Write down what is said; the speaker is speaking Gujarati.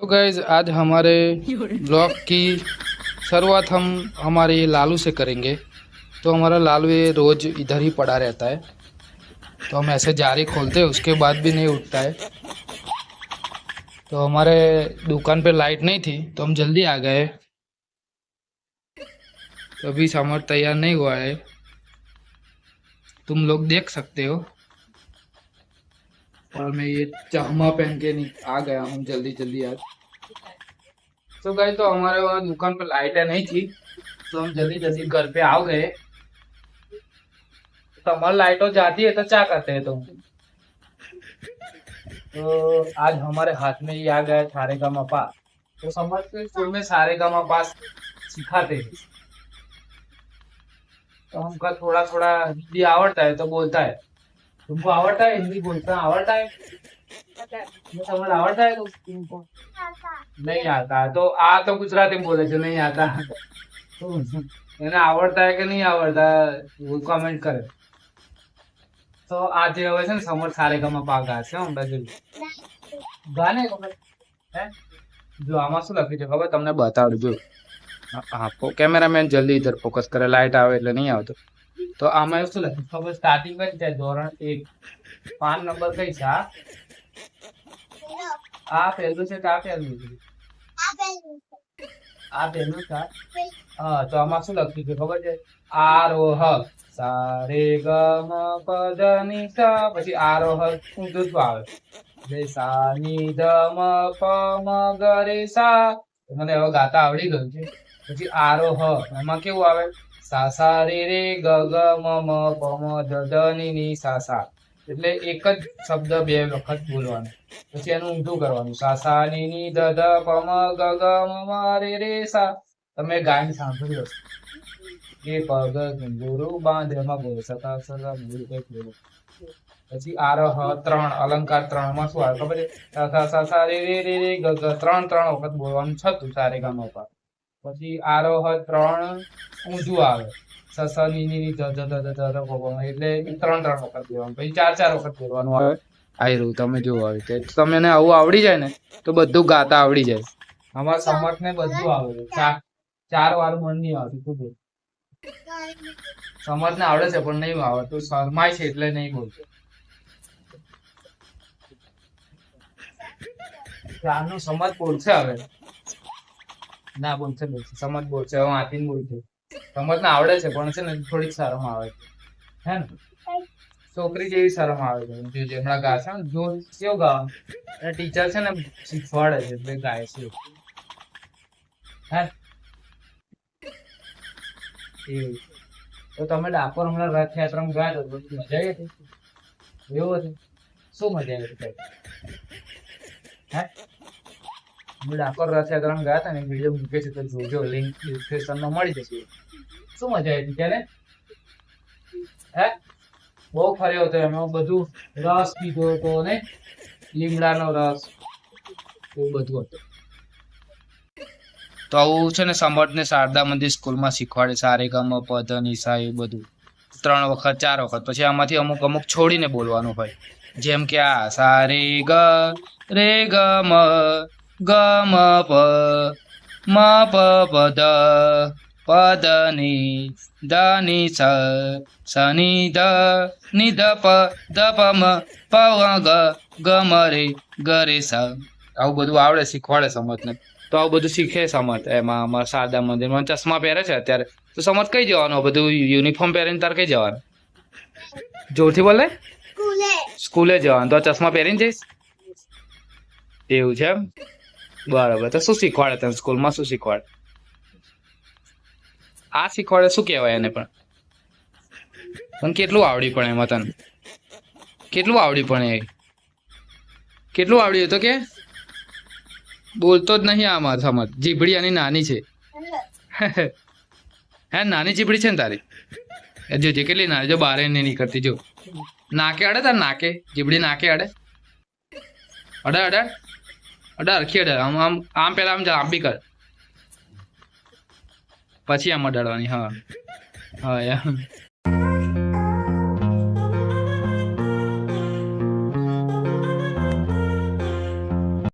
तो गैज आज हमारे ब्लॉग की शुरुआत हम हमारे लालू से करेंगे। तो हमारा लालू ये रोज इधर ही पड़ा रहता है। तो हम ऐसे जारी खोलते हैं उसके बाद भी नहीं उठता है। तो हमारे दुकान पे लाइट नहीं थी तो हम जल्दी आ गए। तो अभी समर तैयार नहीं हुआ है। तुम लोग देख सकते हो। और मैं ये चश्मा पहन के आ गया हूँ जल्दी जल्दी आज। तो गए तो हमारे वहाँ दुकान पर लाइटें नहीं थी। तो हम जल्दी जल्दी घर पे आ गए। तो हमारी लाइटों जाती है तो क्या करते हैं तुम? तो आज हमारे हाथ में ही आ गया सारे का मपा। तो समझते स्कूल में सारे का मपा सिखाते हैं। तो हमका थोड़ा थोड़ा हिंदी आवड़ता है तो बोलता है। तुमको आवड़ता है हिंदी बोलता आवड़ता है ये समझ आवड़ता है तुमको नहीं आता तो आ तो गुजराती में बोले છે નહીં आता તો એને આવડતા है કે નહીં આવડતા એવું કમેન્ટ કરે તો આજે હવે છે ને સમર સારે ગમા પા ગા છે હમણાં જોઈ ગાને ખબર હે જો આમાં શું લખ્યું છે ખબર તમને બતાડું જો હા કેમેરામેન જલ્દી ઇધર ફોકસ કરે લાઇટ આવે એટલે નહીં આવતો તો આમાં એવું શું લખ્યું ખબર સ્ટાર્ટિંગ કઈ છે ધોરણ એક. પાંચ નંબર કઈ છે આ આ પહેલું છે કે આ પહેલું છે? આ પહેલું છે, હા? તો આમાં શું લખ્યું છે ખબર છે? આરોહ સા રે ગ મ પ દ ની સા પછી આરોહ ઊંધું આવે. રે સા ની ધમ પ મ ગ સા મને હવે ગાતા આવડી ગયું છે. પછી આરોહ, એમાં કેવું આવે? સા સા રે રે ગ ગ મ મ પ મ ધ ધ ની ની સા સા એટલે એક જ શબ્દ બે વખત બોલવાનો. પછી એનું ઊંધું કરવાનું. સા સા ની ની ધ ધ પ મ ગ ગ મ મ રે રે સા. તમે ગાયન સાંભળ્યો. એ પગ ગુરુ બાંધે એમાં બોલો. સતા સતા બોલ કંઈક બોલો. પછી આરહ ત્રણ, અલંકાર ત્રણમાં શું આવે ખબર છે? સા સા સા રે રે રે રે ગ ગ ત્રણ ત્રણ વખત બોલવાનું. છતું સારે ગામ ઉપર. પછી આરોહ ત્રણ ઊંધું આવે. સ સ ની ની ની ધ ધ ધ ધ ધ ધ બોલવાનું એટલે ત્રણ ત્રણ વખત બોલવાનું પછી ચાર ચાર વખત આવે. તમે આવી રીતે તમને આવું આવડી જાય ને તો બધું ગાતા આવડી જાય. અમારા સમર્થ ને બધું આવડે ચાર ચાર વાર મન નહીં આવતું બોલ? સમર્થ ને આવડે છે પણ નહીં આવડતું શરમાય છે એટલે નહીં બોલતો ત્યારનું સમજ બોલશે હવે. ના બોલશે બોલશે સમજ બોલશે હું વાંચીને બોલશે સમજ ને આવડે છે, પણ છે ને, થોડીક શરમ આવે છે. હે ને? છોકરી જેવી શરમ આવે છે. જો જેમણા ગા છે ને, જો કેવું ગાવાનું અને ટીચર છે ને, શીખવાડે છે, એટલે ગાય છે. હે? એવું તો તમે ડાકોર હમણાં રથયાત્રામાં ગયા તો મજા આવી હતી? એવું હતું? શું મજા આવી હતી? હે? અમે ડાકોર રથયાત્રામાં ગયા હતા ને વીડિયો મૂકે છે તો જોજો લિંક ડિસ્ક્રિપ્શનમાં મળી જશે. શું મજા આવી ત્યારે? હે? બહુ ફર્યો હતો એમાં બધું રસ પીધો હતો ને? લીમડાનો રસ, એવું બધું હતું. તો આવું છે ને સમર્થને શારદા મંદિર સ્કૂલમાં શીખવાડે, સારે ગમ, પદ, નિશા એ બધું. ત્રણ વખત, ચાર વખત, પછી આમાંથી અમુક અમુક છોડીને બોલવાનું હોય. જેમ કે આ સારે ગ રે ગ મ ગ મ પ મ પ પ દ પ દ ની દ ની સ સ નિ દ ની દ પ દ પ મ પ ગ ગ મ રે ગ રે સ આવું બધું આવડે શીખવાડે સમજને. તો આવું બધું શીખે સમજ. એમાં અમારા શારદા મંદિરમાં ચશ્મા પહેરે છે અત્યારે. તો સમજ કઈ જવાનું? બધું યુનિફોર્મ પહેરીને તાર કઈ જવાનું? જોરથી બોલે સ્કૂલે. જવાનું. તો ચશ્મા પહેરીને જઈશ? એવું છે એમ? બરાબર. તો શું શીખવાડે તને સ્કૂલમાં? શું શીખવાડે? આ શીખવાડે શું કહેવાય એને પણ? પણ કેટલું આવડી પડે એમાં તને? કેટલું આવડી પડે એ? કેટલું આવડ્યું તો કે? બોલતો જ નહીં આમાં સમજ. જીભડી આની નાની છે. હે, નાની જીભડી છે ને તારી? જો, જે કેટલી નાની, જો બારે નહીં નીકળતી, જો. નાકે અડે તાર નાકે? જીભડી નાકે અડે? અડે અડે? અરખી અડે આમ આમ આમ પેલા આમ લાંબી કર. પછી આમ અડાડવાની, હા. હા, એમ.